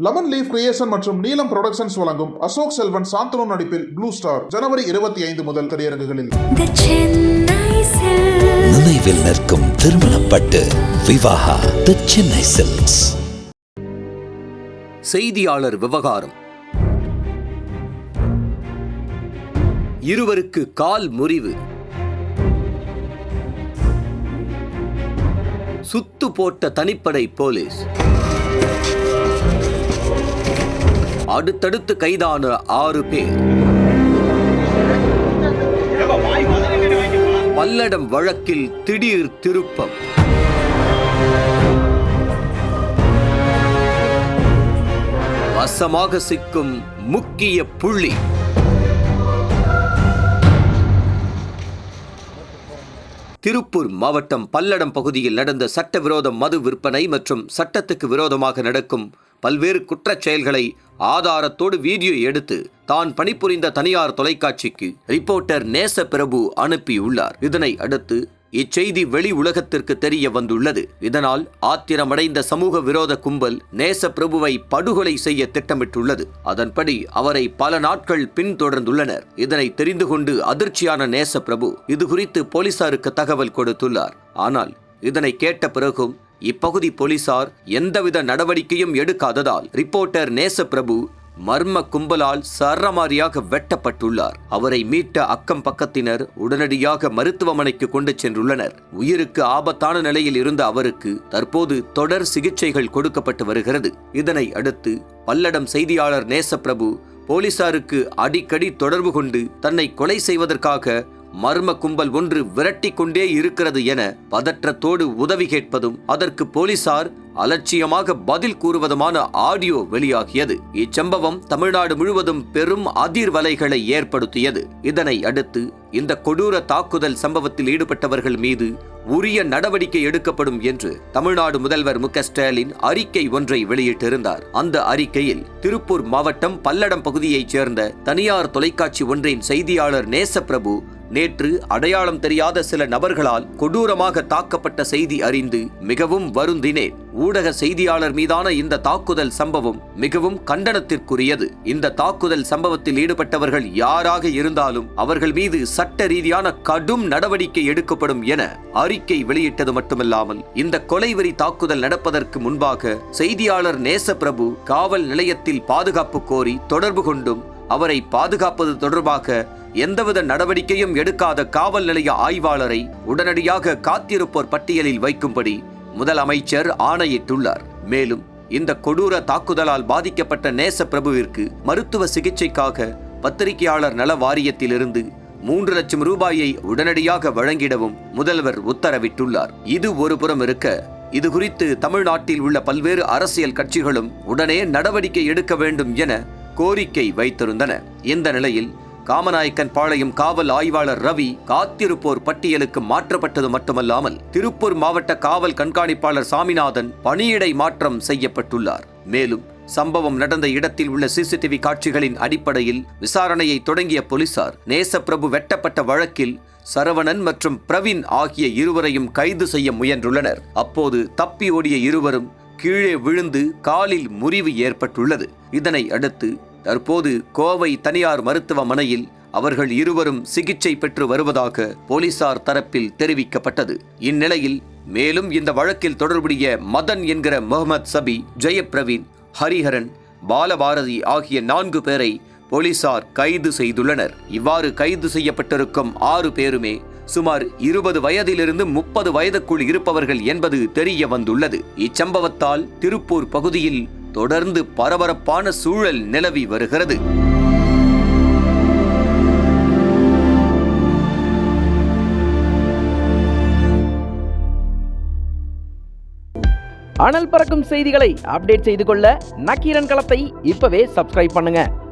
Lemon leaf creation மற்றும் நீலம் productions வழங்கும் அசோக் செல்வன் சாந்தனு நடிப்பில் ப்ளூ ஸ்டார் ஜனவரி இருபத்தி ஐந்து முதல் திரையரங்குகளில். நினைவில் நிற்கும் திருமணப்பட்டு விவாகா தி சென்னை சில்க்ஸ் செய்தியாளர் விவகாரம். இருவருக்கு கால் முறிவு. சுத்து போட்ட தனிப்படை போலீஸ். அடுத்தடுத்து கைதான ஆறு பேர். பல்லடம் வழக்கில் திடீர் திருப்பம். வசமாக சிக்கும் முக்கிய புள்ளி. திருப்பூர் மாவட்டம் பல்லடம் பகுதியில் நடந்த சட்டவிரோத மது விற்பனை மற்றும் சட்டத்துக்கு விரோதமாக நடக்கும் பல்வேறு குற்றச் செயல்களை ஆதாரத்தோடு வீடியோ எடுத்து தான் பணிபுரிந்த தனியார் தொலைக்காட்சிக்கு ரிப்போர்ட்டர் நேச பிரபு அனுப்பியுள்ளார். இதனை அடுத்து இச்செய்தி வெளி உலகத்திற்கு தெரிய வந்துள்ளது. இதனால் ஆத்திரமடைந்த சமூக விரோத கும்பல் நேச பிரபுவை படுகொலை செய்ய திட்டமிட்டுள்ளது. அதன்படி அவரை பல நாட்கள் பின்தொடர்ந்துள்ளனர். இதனை தெரிந்து கொண்டு அதிர்ச்சியான நேச பிரபு இது குறித்து போலீசாருக்கு தகவல் கொடுத்துள்ளார். ஆனால் இதனை கேட்ட பிறகும் இப்பகுதி போலீசார் எந்தவித நடவடிக்கையும் எடுக்காததால் ரிப்போர்ட்டர் நேச பிரபு மர்ம கும்பலால் சரமாரியாக வெட்டப்பட்டுள்ளார். அவரை மீட்ட அக்கம் பக்கத்தினர் உடனடியாக மருத்துவமனைக்கு கொண்டு சென்றுள்ளனர். உயிருக்கு ஆபத்தான நிலையில் இருந்த அவருக்கு தற்போது தொடர் சிகிச்சைகள் கொடுக்கப்பட்டு வருகிறது. இதனை அடுத்து பல்லடம் செய்தியாளர் நேசப்பிரபு போலீசாருக்கு அடிக்கடி தொடர்பு கொண்டு தன்னை கொலை செய்வதற்காக மர்ம கும்பல் ஒன்று விரட்டி கொண்டே இருக்கிறது என பதற்றத்தோடு உதவி கேட்பதும் அதற்கு போலீசார் அலட்சியமாக பதில் கூறுவதுமான ஆடியோ வெளியாகியது. இச்சம்பவம் தமிழ்நாடு முழுவதும் பெரும் அதிர்வலைகளை ஏற்படுத்தியது. இதனை அடுத்து இந்த கொடூர தாக்குதல் சம்பவத்தில் ஈடுபட்டவர்கள் மீது உரிய நடவடிக்கை எடுக்கப்படும் என்று தமிழ்நாடு முதல்வர் மு ஸ்டாலின் அறிக்கை ஒன்றை வெளியிட்டிருந்தார். அந்த அறிக்கையில் திருப்பூர் மாவட்டம் பல்லடம் பகுதியைச் சேர்ந்த தனியார் தொலைக்காட்சி ஒன்றின் செய்தியாளர் நேசப்பிரபு நேற்று அடையாளம் தெரியாத சில நபர்களால் கொடூரமாக தாக்கப்பட்ட செய்தி அறிந்து மிகவும் வருந்தினேன். ஊடக செய்தியாளர் மீதான இந்த தாக்குதல் சம்பவம் மிகவும் கண்டனத்திற்குரியது. இந்த தாக்குதல் சம்பவத்தில் ஈடுபட்டவர்கள் யாராக இருந்தாலும் அவர்கள் மீது சட்ட ரீதியான கடும் நடவடிக்கை எடுக்கப்படும் என அறிக்கை வெளியிட்டது மட்டுமல்லாமல் இந்த கொலைவெறி தாக்குதல் நடப்பதற்கு முன்பாக செய்தியாளர் நேசப்பிரபு காவல் நிலையத்தில் பாதுகாப்பு கோரி தொடர்பு கொண்டும் அவரை பாதுகாப்பது தொடர்பாக எந்தவித நடவடிக்கையும் எடுக்காத காவல் நிலைய ஆய்வாளரை உடனடியாக காத்திருப்போர் பட்டியலில் வைக்கும்படி முதலமைச்சர் ஆணையிட்டுள்ளார். மேலும் இந்த கொடூர தாக்குதலால் பாதிக்கப்பட்ட நேச பிரபுவிற்கு மருத்துவ சிகிச்சைக்காக பத்திரிகையாளர் நல வாரியத்திலிருந்து மூன்று லட்சம் ரூபாயை உடனடியாக வழங்கிடவும் முதல்வர் உத்தரவிட்டுள்ளார். இது ஒரு புறம் இருக்க இது குறித்து தமிழ்நாட்டில் உள்ள பல்வேறு அரசியல் கட்சிகளும் உடனே நடவடிக்கை எடுக்க வேண்டும் என கோரிக்கை வைத்திருந்தன. இந்த நிலையில் காமநாயக்கன் பாளையம் காவல் ஆய்வாளர் ரவி காத்திருப்போர் பட்டியலுக்கு மாற்றப்பட்டது மட்டுமல்லாமல் திருப்பூர் மாவட்ட காவல் கண்காணிப்பாளர் சாமிநாதன் பணியிடை மாற்றம் செய்யப்பட்டுள்ளார். மேலும் சம்பவம் நடந்த இடத்தில் உள்ள சிசிடிவி காட்சிகளின் அடிப்படையில் விசாரணையை தொடங்கிய போலீசார் நேசப்பிரபு வெட்டப்பட்ட வழக்கில் சரவணன் மற்றும் பிரவீன் ஆகிய இருவரையும் கைது செய்ய முயன்றுள்ளனர். அப்போது தப்பி ஓடிய இருவரும் கீழே விழுந்து காலில் முறிவு ஏற்பட்டுள்ளது. இதனை அடுத்து தற்போது கோவை தனியார் மருத்துவமனையில் அவர்கள் இருவரும் சிகிச்சை பெற்று வருவதாக போலீசார் தரப்பில் தெரிவிக்கப்பட்டது. இந்நிலையில் மேலும் இந்த வழக்கில் தொடர்புடைய மதன் என்கிற முகமது சபி ஜெயப்பிரவீன் ஹரிஹரன் பாலபாரதி ஆகிய நான்கு பேரை போலீசார் கைது செய்துள்ளனர். இவ்வாறு கைது செய்யப்பட்டிருக்கும் ஆறு பேருமே சுமார் இருபது வயதிலிருந்து முப்பது வயதுக்குள் இருப்பவர்கள் என்பது தெரிய வந்துள்ளது. இச்சம்பவத்தால் திருப்பூர் பகுதியில் தொடர்ந்து பரபரப்பான சூழல் நிலவி வருகிறது. அனல் பறக்கும் செய்திகளை அப்டேட் செய்து கொள்ள நக்கீரன் களத்தை இப்பவே சப்ஸ்கிரைப் பண்ணுங்க.